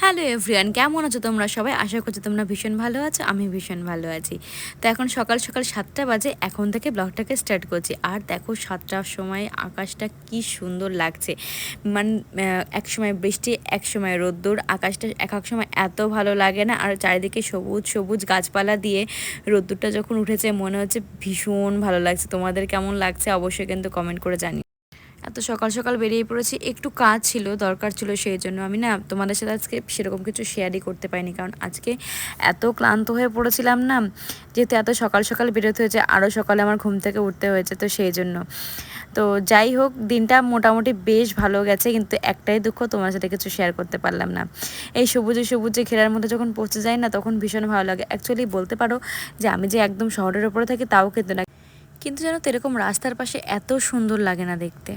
Hello everyone, কেমন আছো তোমরা সবাই? আশা করছি তোমরা ভীষণ ভালো আছো, আমি ভীষণ ভালো আছি। তো এখন সকাল সকাল সাতটা বাজে, এখন থেকে ব্লগটাকে স্টার্ট করছি। আর দেখো সাতটার সময় আকাশটা কি সুন্দর লাগছে। মানে এক সময় বৃষ্টি, এক সময় রোদ্দুর, আকাশটা এক এক সময় এত ভালো লাগে না। আর চারিদিকে সবুজ সবুজ গাছপালা দিয়ে রোদ্দুরটা যখন উঠেছে, মনে হচ্ছে ভীষণ ভালো লাগছে। তোমাদের কেমন লাগছে অবশ্যই কিন্তু কমেন্ট করে জানি এত সকাল সকাল বেরিয়ে পড়েছি, একটু কাজ ছিল, দরকার ছিল সেই জন্য আমি না তোমাদের সাথে আজকে সেরকম কিছু শেয়ারই করতে পারিনি। কারণ আজকে এত ক্লান্ত হয়ে পড়েছিলাম না, যেহেতু এত সকাল সকাল বেরোতে হয়েছে আরও সকালে আমার ঘুম থেকে উঠতে হয়েছে তো সেই জন্য। তো যাই হোক, দিনটা মোটামুটি বেশ ভালো গেছে, কিন্তু একটাই দুঃখ, তোমার সাথে কিছু শেয়ার করতে পারলাম না। এই সবুজে সবুজে ঘেরার মধ্যে যখন পৌঁছে যায় না, তখন ভীষণ ভালো লাগে। অ্যাকচুয়ালি বলতে পারো যে আমি যে একদম শহরের ওপরে থাকি, তাও কিন্তু না। কিন্তু যেন তো রাস্তার পাশে এত সুন্দর লাগে না দেখতে।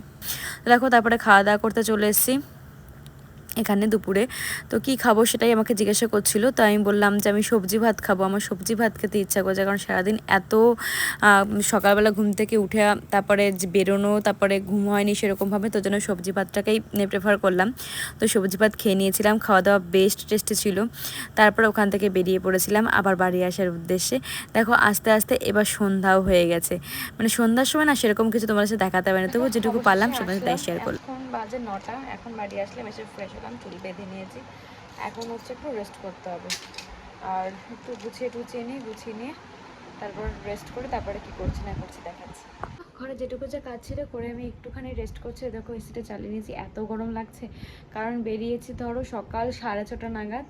দেখো, তারপরে খাওয়া দাওয়া করতে চলে এসেছি। এখানে দুপুরে। তো কি খাব সেটাই আমাকে জিজ্ঞাসা করছিল। তো আমি বললাম যে আমি সবজি ভাত খাব। আমার সবজি ভাত খেতে ইচ্ছা করছে কারণ সারাদিন এত সকালবেলা ঘুম থেকে উঠে তারপরে বেরোনো, তারপরে ঘুম হয়নি সেরকমভাবে, তো জন্য সবজি ভাতটাকেই প্রেফার করলাম। তো সবজি ভাত খেয়ে নিয়েছিলাম। খাওয়া দাওয়া বেস্ট টেস্টে ছিল। তারপর ওখান থেকে বেরিয়ে পড়েছিলাম আবার বাড়ি আসার উদ্দেশ্যে। দেখো, আস্তে আস্তে এবার সন্ধ্যাও হয়ে গেছে। মানে সন্ধ্যার সময় না সেরকম কিছু তোমার সাথে দেখাতে পারে না তবু যেটুকু পারলাম সেটা তাই শেয়ার করলাম। বাজে নটা। এখন বাড়ি আসলাম, এসে ফ্রেশ হলাম চুল বেঁধে নিয়েছি। এখন হচ্ছে একটু রেস্ট করতে হবে। আর একটু গুছিয়ে টুছিয়ে নিয়ে গুছিয়ে নিয়ে তারপর রেস্ট করে তারপরে কি করছি না করছি দেখাচ্ছি। ঘরে যেটুকু যা কাজ ছিল করে আমি একটুখানি রেস্ট করছি। দেখো এসিটা চালিয়ে নিয়েছি। এত গরম লাগছে। কারণ বেরিয়েছি ধরো সকাল সাড়ে ছটা নাগাদ,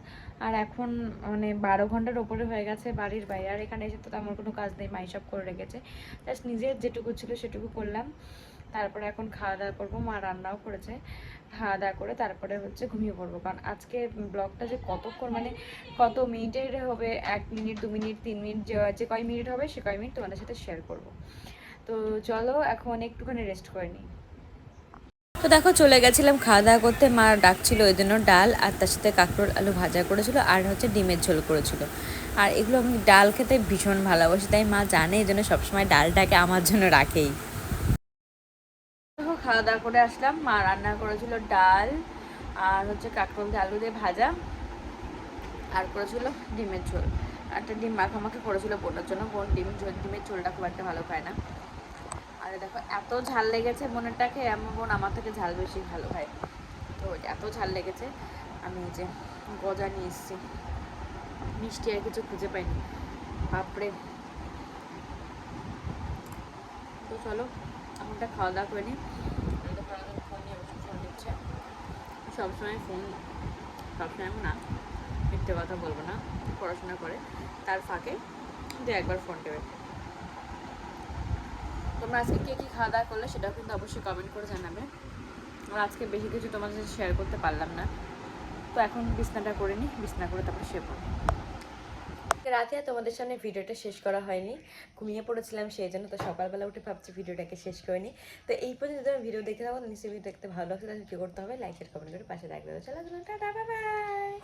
আর এখন মানে বারো ঘণ্টার ওপরে হয়ে গেছে বাড়ির বাইরে। আর এখানে এসে তো তেমন কোনো কাজ নেই মাই সব করে রেখেছে। জাস্ট নিজের যেটুকু ছিল সেটুকু করলাম। তারপরে এখন খাওয়া দাওয়া করব মা রান্নাও করেছে। খাওয়া দাওয়া করে তারপরে হচ্ছে ঘুমিয়ে পড়ব। কারণ আজকে ব্লগটা যে কতক্ষণ মানে কত মিনিটের হবে, এক মিনিট, দু মিনিট, তিন মিনিট, যে কয় মিনিট হবে, সে কয় মিনিট তোমাদের সাথে শেয়ার করব। তো চলো এখন একটুখানি রেস্ট করে নিই। তো দেখো চলে গেছিলাম খাওয়া দাওয়া করতে। মা ডাকছিল ওই জন্য ডাল, আর তার সাথে কাঁকড়োর আলু ভাজা করেছিল, আর হচ্ছে ডিমের ঝোল করেছিল। আর এগুলো আমি ডাল খেতে ভীষণ ভালোবাসি, তাই মা জানে, এই জন্য সবসময় ডালটাকে আমার জন্য রাখেই। খাওয়া দাওয়া করে আসলাম। মা রান্না করেছিল ডাল আর হচ্ছে কাঁকরোল দিয়ে আলু দিয়ে ভাজা আর করেছিল ডিমের ঝোল। একটা ডিম মাখামাখি করেছিল বোনের জন্য। বোন ডিম ঝোল, ডিমের ঝোলটা খুব একটা ভালো খায় না। আর দেখো, এত ঝাল লেগেছে বোনেরটাকে, এমন বোন আমার থেকে ঝাল বেশি ভালো খায়। তো এত ঝাল লেগেছে, আমি যে গজা নিয়ে এসেছি। মিষ্টি আর কিছু খুঁজে পাইনি। বাপরে। তো চলো এখনটা খাওয়া দাওয়া করে নিই ফোন নিয়ে বসে ফোন দিচ্ছে সবসময় ফোন সবসময় না, মিথ্যে কথা বলব না, পড়াশোনা করে, তার ফাঁকে দু একবার ফোন দেবে। তোমরা আজকে কে কী খাওয়া দাওয়া করলে সেটাও কিন্তু অবশ্যই কমেন্ট করে জানাবে। আর আজকে বেশি কিছু তোমাদের সাথে শেয়ার করতে পারলাম না। তো এখন বিছনাটা করে নিই, বিছনা করে তারপর শেপ রাতে তোমাদের সামনে ভিডিওটা শেষ করা হয়নি। ঘুমিয়ে পড়েছিলাম সেই জন্য তো সকালবেলা উঠে ভাবছি ভিডিওটাকে শেষ করিনি তো এই পর্যন্ত তুমি ভিডিও দেখে থাকো নিশ্চয়ই ভিডিও দেখতে ভালো লাগছে, তাহলে কী করতে হবে? লাইক শেয়ার কমেন্ট করে পাশে থাকবে। চলো টাটা বাই